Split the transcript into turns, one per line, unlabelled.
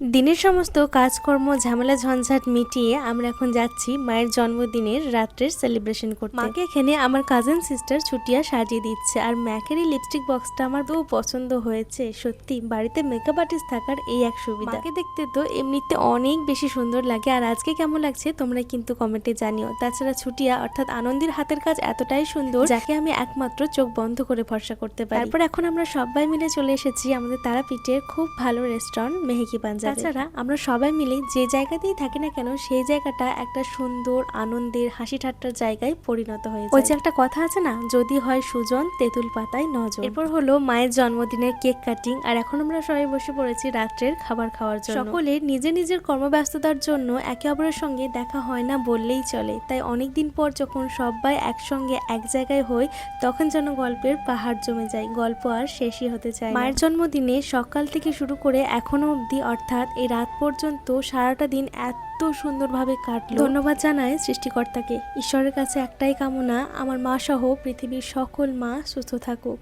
দিনের সমস্ত কাজকর্ম ঝামেলা ঝঞ্ঝাট মিটিয়ে আমরা এখন যাচ্ছি মায়ের জন্মদিনের রাত্রের সেলিব্রেশন করতে। মাকে এখানে আমার কাজিন সিস্টার ছুটিয়া সাজিয়ে দিচ্ছে আর ম্যাকের এই লিপস্টিক বক্সটা আমার তো পছন্দ হয়েছে সত্যি। বাড়িতে মেকআপ আর্টিস্ট থাকার এই এক সুবিধা। মাকে দেখতে তো এমনিতে অনেক বেশি সুন্দর লাগে আর আজকে কেমন লাগছে তোমরা কিন্তু কমেন্টে জানিও। তাছাড়া ছুটিয়া অর্থাৎ আনন্দের হাতের কাজ এতটাই সুন্দর যাকে আমি একমাত্র চোখ বন্ধ করে ভরসা করতে পারি। তারপর এখন আমরা সবাই মিলে চলে এসেছি আমাদের তারাপীঠের খুব ভালো রেস্টুরেন্ট মেহেকি পাঞ্জাবি তাছাড়া আমরা সবাই মিলে যে জায়গাতেই থাকি না কেন সেই জায়গাটা একটা সুন্দর আনন্দের হাসি ঠাট্টার জায়গায় পরিণত হয়েছে ওই যে একটা কথা আছে না যদি হয় সুজন তেঁতুল পাতায় নজর এরপর হলো মায়ের জন্মদিনের কেক কাটিং আর এখন আমরা সবাই বসে পড়েছি রাত্রের খাবার খাওয়ার জন্য। সকলে নিজের নিজের কর্মব্যস্ততার জন্য একে অপরের সঙ্গে দেখা হয় না বললেই চলে। তাই অনেকদিন পর যখন সবাই একসঙ্গে এক জায়গায় হই তখন যেন গল্পের পাহাড় জমে যায়। গল্প আর শেষই হতে চায় মায়ের জন্মদিনে সকাল থেকে শুরু করে এখনও অবধি অর্থাৎ এই রাত পর্যন্ত সারাটা দিন এত সুন্দরভাবে কাটলো। ধন্যবাদ জানায় সৃষ্টিকর্তাকে। ঈশ্বরের কাছে একটাই কামনা, আমার মা সহ পৃথিবীর সকল মা সুস্থ থাকুক।